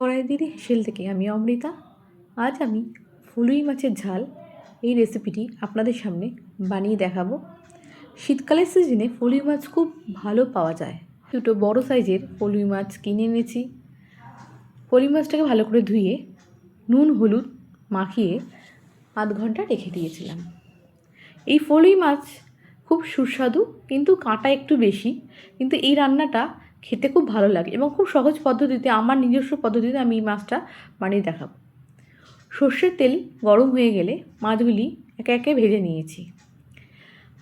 কড়াই দিদি হেসেল থেকে। আমি অমৃতা, আজ আমি ফুলুই মাছের ঝাল। এই রেসিপিটি আপনাদের সামনে বানিয়ে দেখাবো। শীতকালের সিজনে ফলুই মাছ খুব ভালো পাওয়া যায়। দুটো বড় সাইজের ফলুই মাছ কিনে এনেছি। ফলুই মাছটাকে ভালো করে ধুয়ে, নুন, হলুদ মাখিয়ে আধ ঘণ্টা রেখে দিয়েছিলাম। এই ফলুই মাছ খুব সুস্বাদু, কিন্তু কাঁটা একটু বেশি। কিন্তু এই রান্নাটা খেতে খুব ভালো লাগে এবং খুব সহজ পদ্ধতিতে, আমার নিজস্ব পদ্ধতিতে আমি এই মাছটা বানিয়ে দেখাবো। সর্ষের তেল গরম হয়ে গেলে মাছগুলি একে একে ভেজে নিয়েছি।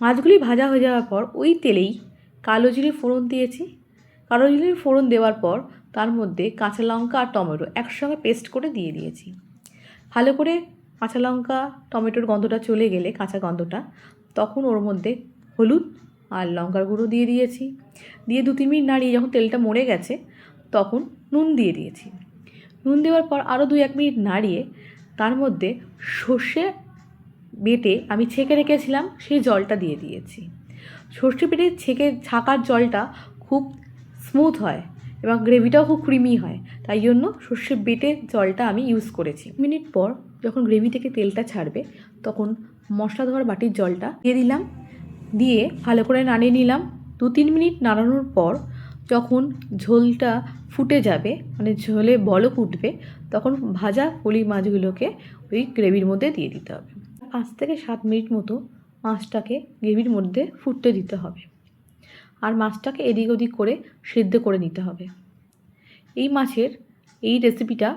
মাছগুলি ভাজা হয়ে যাওয়ার পর ওই তেলেই কালো জিরে ফোড়ন দিয়েছি। কালো জিরে ফোড়ন দেওয়ার পর তার মধ্যে কাঁচা লঙ্কা আর টমেটো একসঙ্গে পেস্ট করে দিয়ে দিয়েছি। ভালো করে কাঁচা লঙ্কা, টমেটোর গন্ধটা চলে গেলে কাঁচা গন্ধটা, তখন ওর মধ্যে হলুদ আর লঙ্কার গুঁড়ো দিয়ে দিয়েছি। দিয়ে দু, তিন মিনিট নাড়িয়ে যখন তেলটা মরে গেছে, তখন নুন দিয়ে দিয়েছি। নুন দেওয়ার পর আরও দু, এক মিনিট নাড়িয়ে তার মধ্যে সর্ষে বেটে আমি ছেঁকে রেখেছিলাম, সেই জলটা দিয়ে দিয়েছি। সর্ষে বেটে ছেঁকে ছাকার জলটা খুব স্মুথ হয় এবং গ্রেভিটাও খুব ক্রিমি হয়, তাই জন্য সর্ষে বেটে জলটা আমি ইউজ করেছি। মিনিট পর যখন গ্রেভি থেকে তেলটা ছাড়বে, তখন মশলা ধোয়ার বাটির জলটা দিয়ে দিলাম। দিয়ে ভালো করে নাড়িয়ে নিলাম। দু তিন মিনিট নাড়ানোর পর যখন ঝোলটা ফুটে যাবে মানে ঝোলে বলক উঠবে, তখন ভাজা পলি মাছগুলোকে ওই গ্রেভির মধ্যে দিয়ে দিতে হবে। পাঁচ থেকে সাত মিনিট মতো মাছটাকে গ্রেভির মধ্যে ফুটতে দিতে হবে। আর মাছটাকে এদিক ওদিক করে সিদ্ধ করে নিতে হবে। এই মাছের এই রেসিপিটা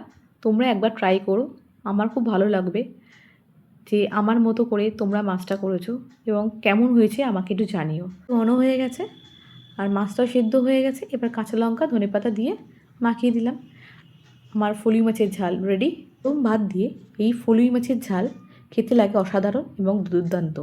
তোমরা একবার ট্রাই করো। আমার খুব ভালো লাগবে। যে আমার মতো করে তোমরা মাছটা করেছ এবং কেমন হয়েছে আমাকে একটু জানিও। ঘন হয়ে গেছে আর মাছটাও সেদ্ধ হয়ে গেছে। এবার কাঁচা লঙ্কা, ধনে পাতা দিয়ে মাখিয়ে দিলাম। আমার ফলুই মাছের ঝাল রেডি এবং ভাত দিয়ে এই ফলুই মাছের ঝাল খেতে লাগে অসাধারণ এবং দুর্দান্ত।